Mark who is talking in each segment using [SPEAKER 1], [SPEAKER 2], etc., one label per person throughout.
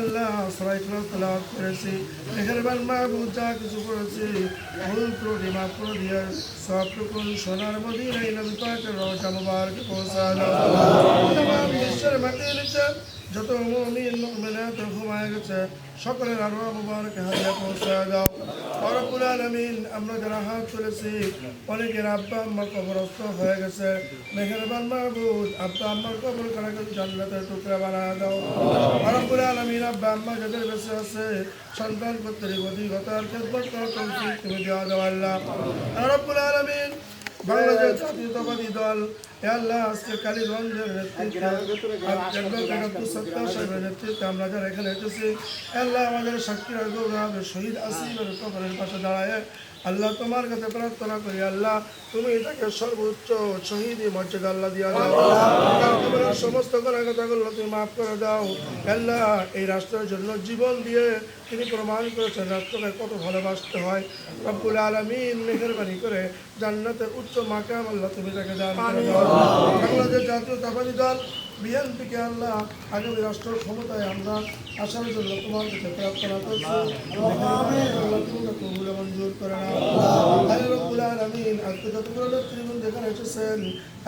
[SPEAKER 1] আল্লাহ সবাই তেলাওয়াত করেছি। মেহেরবান মাহবুব যা কিছু করেছি ভুল ত্রুটি মাফ করে দিয়ে, সবটুকু সোনার মদিনাই নবী যত মুমিনাত ঘুমায় গেছে, সকলের আরও মুবারক হাজিয়া পৌঁছে দাও। রব্বুল আলামিন, আমরা যারা হাত তুলেছি, অনেকের আব্বা আম্মা কবরস্থ হয়ে গেছে। মেহেরবান মাহবুব, আব্বা আম্মার কবর কারাকে জান্নাতের টুকরা বানায় দাও। রব্বুল আলামিন, আব্বা আম্মা যাদের বেঁচে আছে, সন্তান পুত্রের অধিকতার খেদমত তুমি দেওয়া দাও আল্লাহ। রব্বুল আলামিন বাংলাদেশ জাতীয়তাবাদী দল আল্লাহ আজকে কালীগঞ্জের নেতৃত্বে নেতৃত্বে আমরা যারা এখানে এসেছি আল্লাহ আমাদের সাক্ষী গৌরব শহীদ আসিফের কবরের পাশে দাঁড়ায়। আল্লাহ তোমার কাছে প্রার্থনা করি আল্লাহ তুমি তাকে সর্বোচ্চ শহীদ মর্যাদা আল্লাহ দিয়া দাও। জীবনের সমস্ত কথাগুলো তুমি মাফ করে দাও। আল্লাহ এই রাষ্ট্রের জন্য জীবন দিয়ে তিনি প্রমাণ করেছেন রাষ্ট্রকে কত ভালোবাসতে হয়। রব্বুল আলমিন মেহরবানি করে জান্নাতের উচ্চ মাকাম আল্লাহ তুমি তাকে দান করে দাও। বাংলাদেশ জাতীয়তাবাদী দল বিএনপিকে আল্লাহ আগামী রাষ্ট্র ক্ষমতায় আমরা আসার জন্য তোমার কাছে প্রার্থনা করছি কবুল মঞ্জুর করে আল্লাহ। রব্বুল আলামিন আজকে যতগুলো নেতৃবৃন্দ এখানে এসেছেন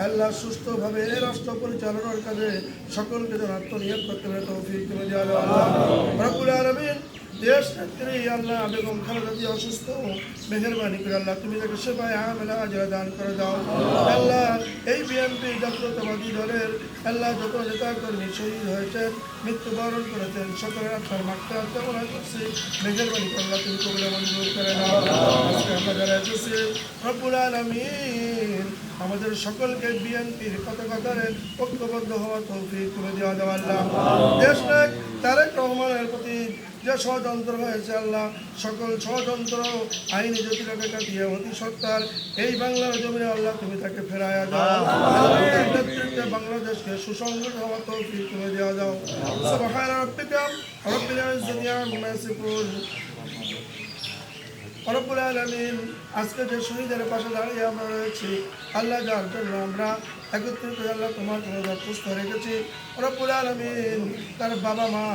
[SPEAKER 1] আল্লাহ সুস্থভাবে এই রাষ্ট্র পরিচালনার কাজে সকলকে যেন আত্মনিয়োগ করতে পারে তৌফিক তুমি আল্লাহ। রব্বুল আলামিন দেশ নেত্রী আল্লাহ বেগম খালেদা অসুস্থ। মেহরবানি করে আল্লাহ, তুমি তাকে সেবায় আমেলা, আজরা দান করে দাও। আল্লাহ, এই বিএনপি জাতীয়তাবাদী দলের আল্লাহ যত নেতা কর্মী শহীদ হয়েছেন মৃত্যুবরণ করেছেন সকলের আত্মার মাত্রা কামনা করছি মেহরবানি করে আল্লাহ তুমি কবুলে মঞ্জুর করে নাও। আজকে আমরা যারা এসেছি রব্বুল আমাদের সকলকে বিএনপির পতাকাতারে ঐক্যবদ্ধ হওয়া তৌফিক তুলে দেওয়া দেওয়া আল্লাহ। দেশ নায়ক তারেক রহমানের প্রতি যে ষড়যন্ত্র হয়েছে আল্লাহ, সকল ষড়যন্ত্র আইনি জটিলতা কাটিয়ে অতি সত্তার এই বাংলার জমিনে আল্লাহ তুমি তাকে ফেরাইয়া দাও। নেতৃত্বে বাংলাদেশকে সুসংগঠিত হওয়া তৌফিক তুমি দেওয়া দাও। সুবহান রাব্বিকা রাব্বিল ইজ্জাতি আম্মা ইয়াসিফুন। রব্বুল আলমিন আজকে যে শহীদের পাশে দাঁড়িয়ে আমরা রয়েছি আল্লাহ যার জন্য আমরা একত্রিত আল্লাহ তোমার কোনো সুস্থ রেখেছি। রব্বুল আলমিন তার বাবা মা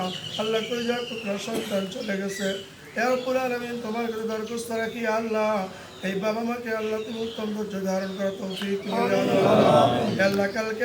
[SPEAKER 1] আল্লাহ করে যার পুত্র সন্তান চলে গেছে। এ রব্বুল আলমিন তোমার কাছে দরখাস্ত রাখি আল্লাহ। এই বাবা মাকে আল্লাহ তুমি উত্তম ধৈর্য ধারণ করা তৌফিক আল্লাহ কালকে